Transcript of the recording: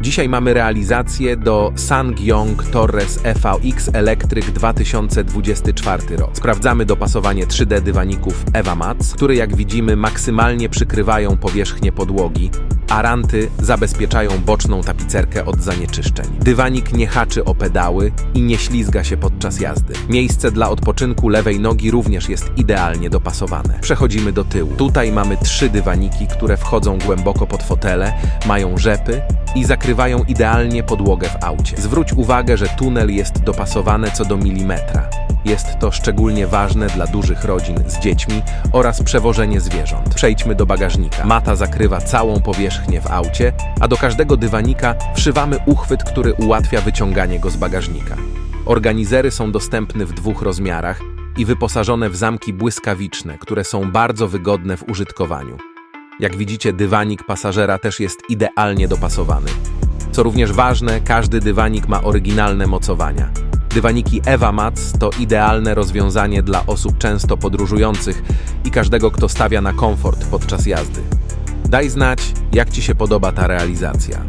Dzisiaj mamy realizację do Sangyong Torres EVX Electric 2024 rok. Sprawdzamy dopasowanie 3D dywaników Eva Mats, które jak widzimy maksymalnie przykrywają powierzchnię podłogi, a ranty zabezpieczają boczną tapicerkę od zanieczyszczeń. Dywanik nie haczy o pedały i nie ślizga się podczas jazdy. Miejsce dla odpoczynku lewej nogi również jest idealnie dopasowane. Przechodzimy do tyłu. Tutaj mamy trzy dywaniki, które wchodzą głęboko pod fotele, mają rzepy i zakrywają idealnie podłogę w aucie. Zwróć uwagę, że tunel jest dopasowany co do milimetra. Jest to szczególnie ważne dla dużych rodzin z dziećmi oraz przewożenie zwierząt. Przejdźmy do bagażnika. Mata zakrywa całą powierzchnię w aucie, a do każdego dywanika wszywamy uchwyt, który ułatwia wyciąganie go z bagażnika. Organizery są dostępne w dwóch rozmiarach i wyposażone w zamki błyskawiczne, które są bardzo wygodne w użytkowaniu. Jak widzicie, dywanik pasażera też jest idealnie dopasowany. Co również ważne, każdy dywanik ma oryginalne mocowania. Dywaniki Eva Mats to idealne rozwiązanie dla osób często podróżujących i każdego, kto stawia na komfort podczas jazdy. Daj znać, jak Ci się podoba ta realizacja.